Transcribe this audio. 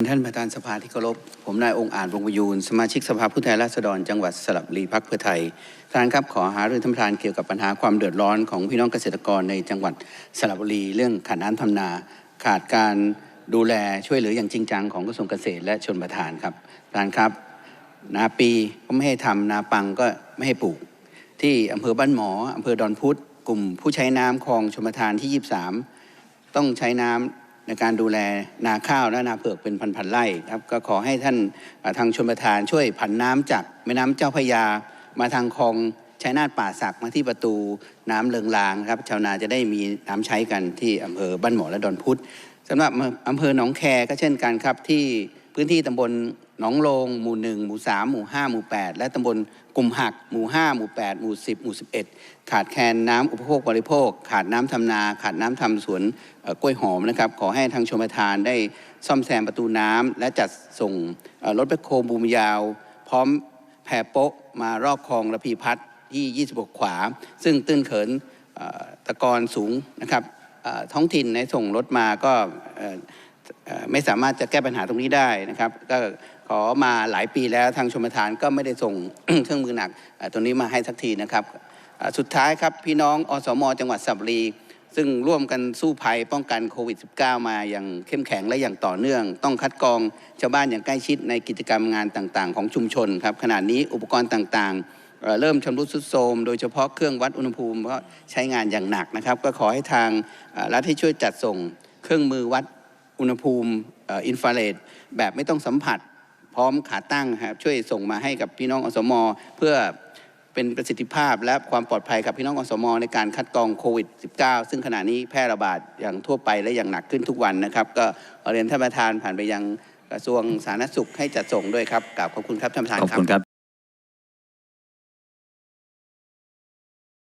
ท่านประธานสภาที่เคารพ ผมนายองค์อาจวงประยูน สมาชิกสภาผู้แทนราษฎรจังหวัดสระบุรีพักเพื่อไทย ท่านครับขอหารือท่านประธานเกี่ยวกับปัญหาความเดือดร้อนของพี่น้องเกษตรกรในจังหวัดสระบุรีเรื่องขาดน้ำทำนา ขาดการดูแลช่วยเหลืออย่างจริงจังของกระทรวงเกษตรและชนประทานครับท่านครับ นาปีก็ไม่ให้ทำนาปังก็ไม่ให้ปลูก ที่อำเภอบ้านหมออำเภอดอนพุธกลุ่มผู้ใช้น้ำคลองชมประทานที่ 23 ต้องใช้น้ำ ในการดูแลนาข้าวและนาเผือกเป็นพันๆไร่ครับก็ขอให้ท่านทางชนประทานช่วยผันน้ำจากแม่น้ำเจ้าพยา มาทางคลองชายนาฏป่าศักมาที่ประตูน้ำเลิงลางครับชาวนาจะได้มีน้ำใช้กันที่อำเภอบ้านหมอและดอนพุธสำหรับอำเภอหนองแคก็เช่นกันครับที่พื้นที่ตำบล หนองโลงหมู่หนึ่งหมู่สามหมู่ห้าหมู่แปดและตำบลกลุ่มหัก หมู่ห้าหมู่แปดหมู่สิบหมู่สิบเอ็ดขาดแคลนน้ำอุปโภคบริโภค ขาดน้ำทำนา ขาดน้ำทำสวนกล้วยหอมนะครับ ขอให้ทางชมประทานได้ซ่อมแซมประตูน้ำและจัดส่งรถแบคโคบูมยาว พร้อมแผ่โป๊ะมารอบคลองระพีพัฒน์ที่ 26 ขวา ซึ่งตื้นเขินตะกอนสูงนะครับท้องถิ่นในส่งรถมาก็ ไม่สามารถจะแก้ปัญหาตรงนี้ได้นะครับ ก็ขอมาหลายปีแล้วทางชมประทานก็ไม่ได้ส่งเครื่องมือหนักตัวนี้มาให้สักทีนะครับ สุดท้ายครับพี่น้องอสม จังหวัดสระบุรี ซึ่งร่วมกันสู้ภัยป้องกันโควิด -19 มาอย่างเข้มแข็งและอย่างต่อเนื่อง ต้องคัดกรองชาวบ้านอย่างใกล้ชิดในกิจกรรมงานต่างๆ ของชุมชนครับขณะนี้อุปกรณ์ต่างๆเริ่มชำรุดทรุดโทรมโดยเฉพาะเครื่องวัดอุณหภูมิเพราะใช้งานอย่างหนักนะครับ ก็ขอให้ทางรัฐให้ช่วยจัดส่งเครื่องมือวัด อุณหภูมิอินฟราเรดแบบไม่ต้องสัมผัสพร้อมขาตั้งครับช่วยส่งมาให้กับพี่น้องอสม เพื่อเป็นประสิทธิภาพและความปลอดภัยกับพี่น้องอสม ในการคัดกรองโควิด -19 ซึ่งขณะนี้แพร่ระบาดอย่างทั่วไปและอย่างหนักขึ้นทุกวันนะครับ ก็เรียนท่านประธานผ่านไปยังกระทรวงสาธารณสุขให้จัดส่งด้วยครับกราบขอบคุณครับท่านประธานขอบคุณครับ